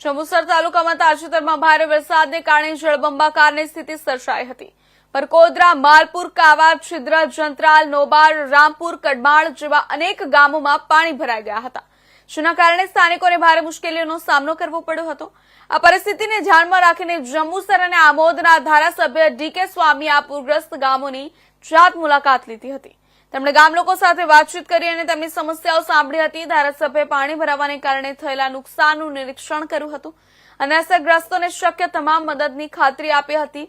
જંબુસર તાલુકામાં તાજેતરમાં ભારે વરસાદને કારણે જળબંબાકારની સ્થિતિ સર્જાઈ હતી. પરકોદરા માલપુર કાવા છિદ્ર, જંત્રાલ નોબાર રામપુર, કડમાળ જેવા અનેક ગામોમાં પાણી ભરાઈ ગયા હતા. જેના કારણે સ્થાનિકોને ભારે મુશ્કેલીઓનો સામનો કરવો પડ્યો હતો. આ પરિસ્થિતિને ધ્યાનમાં રાખીને જંબુસર અને આમોદના ધારાસભ્ય ડીકે સ્વામી આ પૂરગ્રસ્ત ગામોની જાત મુલાકાત લીધી હતી. તેમણે ગામ લોકો સાથે વાતચીત કરી અને તેમની સમસ્યાઓ સાંભળી હતી. ધારાસભ્ય પાણી ભરાવાને કારણે થયેલા નુકસાનનું નિરીક્ષણ કર્યું હતું અને અસરગ્રસ્તોને શક્ય તમામ મદદની ખાતરી આપી હતી.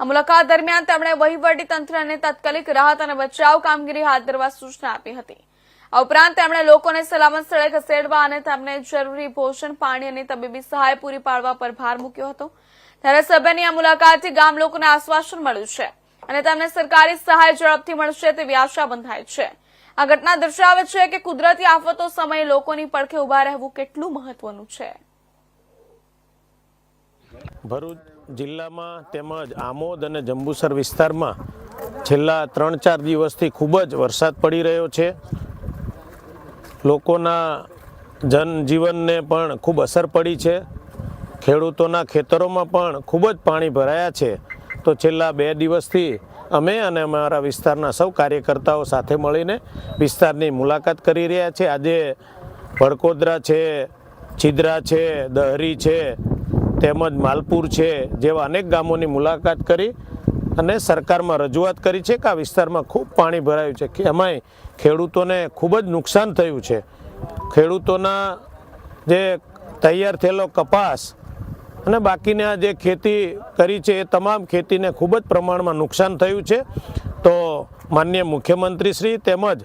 આ મુલાકાત દરમિયાન તેમણે વહીવટી તંત્રને તાત્કાલિક રાહત અને બચાવ કામગીરી હાથ ધરવા સૂચના આપી હતી. આ ઉપરાંત તેમણે લોકોને સલામત સ્થળે ખસેડવા અને તેમને જરૂરી ભોજન, પાણી અને તબીબી સહાય પૂરી પાડવા પર ભાર મૂક્યો હતો. ધારાસભ્યની આ મુલાકાતથી ગામ લોકોને આશ્વાસન મળ્યું છે. અને તેમને સરકારી સહાય ઝડપથી મળશે તેવી આશા બંધાય છે. આ ઘટના દર્શાવે છે કે કુદરતી આફતો સમયે લોકોની પડખે ઊભા રહેવું કેટલું મહત્વનું છે. ભરૂચ જિલ્લામાં તેમજ આમોદ અને જંબુસર વિસ્તારમાં છેલ્લા ત્રણ ચાર દિવસથી ખૂબ જ વરસાદ પડી રહ્યો છે. લોકોના જનજીવનને પણ ખૂબ અસર પડી છે. ખેડૂતોના ખેતરોમાં પણ ખૂબ જ પાણી ભરાયા છે. તો છેલ્લા બે દિવસથી અમે અને અમારા વિસ્તારના સૌ કાર્યકર્તાઓ સાથે મળીને વિસ્તારની મુલાકાત કરી રહ્યા છે. આજે વડકોદરા છે છિદ્રા છે, દહરી છે, તેમજ માલપુર છે જેવા અનેક ગામોની મુલાકાત કરી અને સરકારમાં રજૂઆત કરી છે કે આ વિસ્તારમાં ખૂબ પાણી ભરાયું છે એમાંય ખેડૂતોને ખૂબ જ નુકસાન થયું છે. ખેડૂતોના જે તૈયાર થયેલો કપાસ અને બાકીને આ જે ખેતી કરી છે એ તમામ ખેતીને ખૂબ જ પ્રમાણમાં નુકસાન થયું છે. તો માનનીય મુખ્યમંત્રી શ્રી તેમજ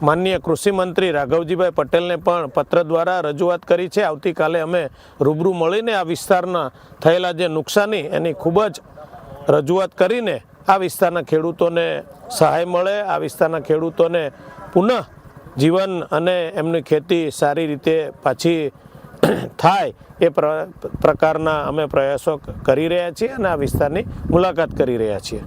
માનનીય કૃષિમંત્રી રાઘવજીભાઈ પટેલને પણ પત્ર દ્વારા રજૂઆત કરી છે. આવતીકાલે અમે રૂબરૂ મળીને આ વિસ્તારના થયેલા જે નુકસાની એની ખૂબ જ રજૂઆત કરીને આ વિસ્તારના ખેડૂતોને સહાય મળે, આ વિસ્તારના ખેડૂતોને પુનઃ જીવન અને એમની ખેતી સારી રીતે પાછી થાય એ પ્ર- પ્રકારના અમે પ્રયાસો કરી રહ્યા છીએ અને આ વિસ્તારની મુલાકાત કરી રહ્યા છીએ.